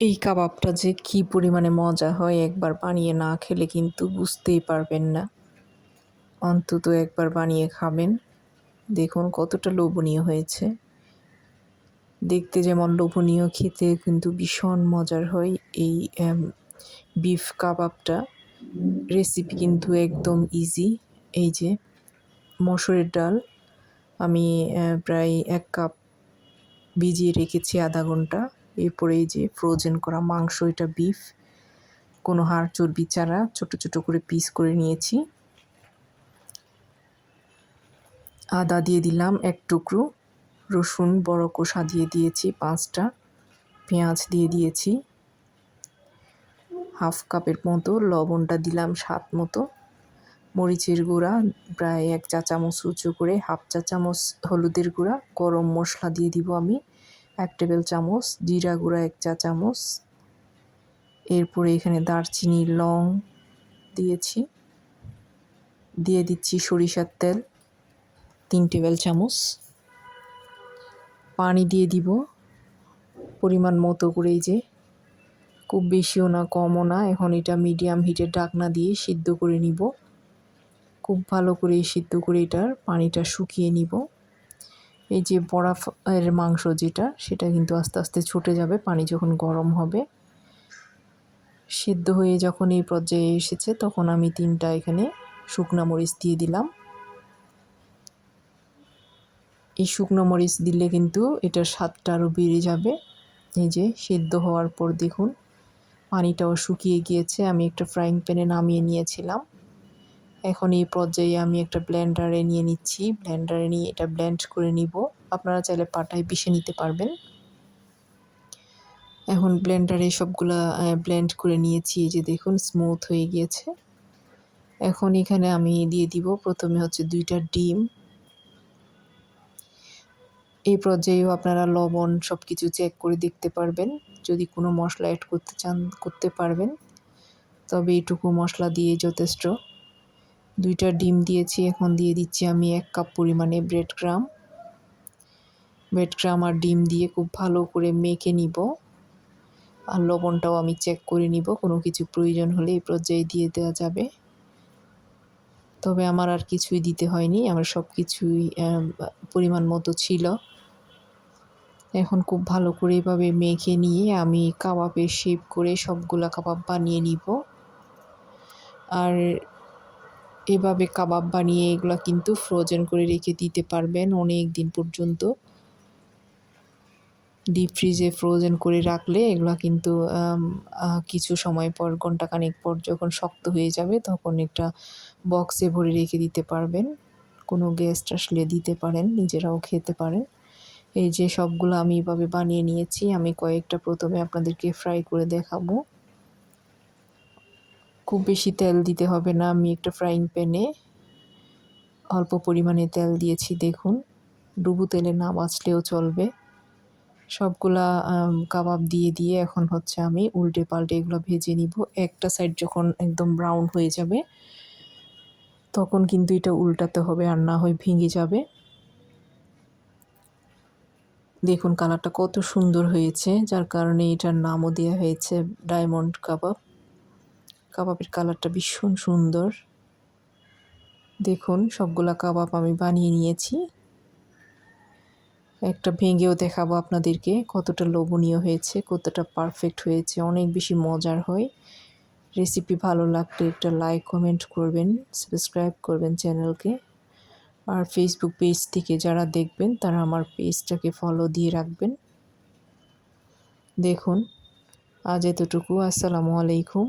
এই কাবাবটা যে কি পরিমাণে মজা হয় একবার বানিয়ে না খেলে কিন্তু বুঝতেই পারবেন না। অন্তত একবার বানিয়ে খাবেন। দেখুন কতটা লোভনীয় হয়েছে। দেখতে যেমন লোভনীয় খেতে কিন্তু ভীষণ মজার হয় এই বিফ কাবাবটা। রেসিপি কিন্তু একদম ইজি এই যে মসুরের ডাল, আমি প্রায় এক কাপ ভিজিয়ে রেখেছি আধা ঘণ্টা। এরপরে এই যে ফ্রোজেন করা মাংস, এটা বিফ কোনো হাড়, চর্বি চারা ছোটো ছোটো করে পিস করে নিয়েছি। আদা দিয়ে দিলাম এক টুকরো, রসুন, বড় কষা দিয়ে দিয়েছি পাঁচটা, পেঁয়াজ দিয়ে দিয়েছি। হাফ কাপের মতো লবণটা দিলাম স্বাদ মতো। মরিচের গুঁড়া, প্রায় এক চা চামচ উঁচু করে হাফ চা চামচ হলুদের গুঁড়া, গরম মশলা দিয়ে দিব আমি। এক টেবিল চামচ, জিরা গুঁড়া এক চা চামচ। এরপরে এখানে দারচিনি, লং দিয়েছি। দিয়ে দিচ্ছি সরিষার তেল, তিন টেবিল চামচ। পানি দিয়ে দিব, পরিমাণ মতো করে যে। খুব বেশিও না, কমও না। এখন এটা মিডিয়াম হিটের ডাকনা দিয়ে সিদ্ধ করে নিব। খুব ভালো করে সিদ্ধ করে এটার পানিটা শুকিয়ে নিব। এই যে এর মাংস যেটা, সেটা কিন্তু আস্তে আস্তে ছুটে যাবে, পানি যখন গরম হবে। সিদ্ধ হয়ে যখন এই পর্যায়ে এসেছে, তখন আমি তিনটা এখানে শুকনো মরিচ দিয়ে দিলাম। এই শুকনো মরিচ দিলে কিন্তু এটার স্বাদটা আরও বেড়ে যাবে। এই যে সিদ্ধ হওয়ার পর দেখুন, পানিটাও শুকিয়ে গিয়েছে। আমি একটা ফ্রাইং প্যানে নামিয়ে নিয়েছিলাম। এখন এই পর্যায়ে আমি একটা ব্লেন্ডারে নিয়ে নিচ্ছি। ব্লেন্ডারে নিয়ে এটা ব্লেন্ড করে নিব। আপনারা চাইলে পাটায় পিষে নিতে পারবেন। এখন ব্লেন্ডারে সবগুলা ব্লেন্ড করে নিয়েছি। যে দেখুন স্মুথ হয়ে গিয়েছে। এখন এখানে আমি দিয়ে দিব প্রথমে হচ্ছে দুইটা ডিম। এই পর্যায়েও আপনারা লবণ সব কিছু চেক করে দেখতে পারবেন। যদি কোনো মশলা অ্যাড করতে চান, করতে পারবেন। তবে এইটুকু মশলা দিয়ে যথেষ্ট। দুইটা ডিম দিয়েছি, এখন দিয়ে দিচ্ছি আমি এক কাপ পরিমাণে ব্রেড ক্রাম ব্রেড ক্রাম আর ডিম দিয়ে খুব ভালো করে মেখে নিব। আর লবণটাও আমি চেক করে নিব, কোনো কিছু প্রয়োজন হলে এই পর্যায়ে দিয়ে দেওয়া যাবে। তবে আমার আর কিছুই দিতে হয়নি, আমার সব কিছুই পরিমাণ মতো ছিল। এখন খুব ভালো করে এভাবে মেখে নিয়ে আমি কাবাবের শেপ করে সবগুলা কাবাব বানিয়ে নিব। আর এভাবে কাবাব বানিয়ে এগুলো কিন্তু ফ্রোজেন করে রেখে দিতে পারবেন অনেক দিন পর্যন্ত। ডিপ ফ্রিজে ফ্রোজেন করে রাখলে এগুলো কিন্তু কিছু সময় পর, ঘন্টাখানেক পর যখন শক্ত হয়ে যাবে তখন একটা বক্সে ভরে রেখে দিতে পারবেন। কোনো গেস্ট আসলে দিতে পারেন, নিজেরাও খেতে পারেন। এই যে সবগুলো আমি এভাবে বানিয়ে নিয়েছি, আমি কয়েকটা প্রথমে আপনাদেরকে ফ্রাই করে দেখাবো। খুব বেশি তেল দিতে হবে না। আমি একটা ফ্রাইং প্যানে অল্প পরিমাণে তেল দিয়েছি, দেখুন। ডুবু তেলে না বাঁচলেও চলবে। সবগুলা কাবাব দিয়ে দিয়ে এখন হচ্ছে আমি উল্টে পাল্টে এগুলো ভেজে নিব। একটা সাইড যখন একদম ব্রাউন হয়ে যাবে, তখন কিন্তু এটা উল্টাতে হবে আর না হয় ভেঙে যাবে। দেখুন কালারটা কত সুন্দর হয়েছে, যার কারণে এটার নামও দেওয়া হয়েছে ডায়মন্ড কাবাব। কাবাবের কালারটা ভীষণ সুন্দর। দেখুন, সবগুলা কাবাব আমি বানিয়ে নিয়েছি। একটা ভেঙেও দেখাবো আপনাদেরকে কতটা লোভনীয় হয়েছে, কতটা পারফেক্ট হয়েছে, অনেক বেশি মজার হয়। রেসিপি ভালো লাগলে একটা লাইক কমেন্ট করবেন সাবস্ক্রাইব করবেন চ্যানেলকে আর ফেসবুক পেজ থেকে যারা দেখবেন, তারা আমার পেজটাকে ফলো দিয়ে রাখবেন। দেখুন, আজ এতটুকু। আসসালামু আলাইকুম।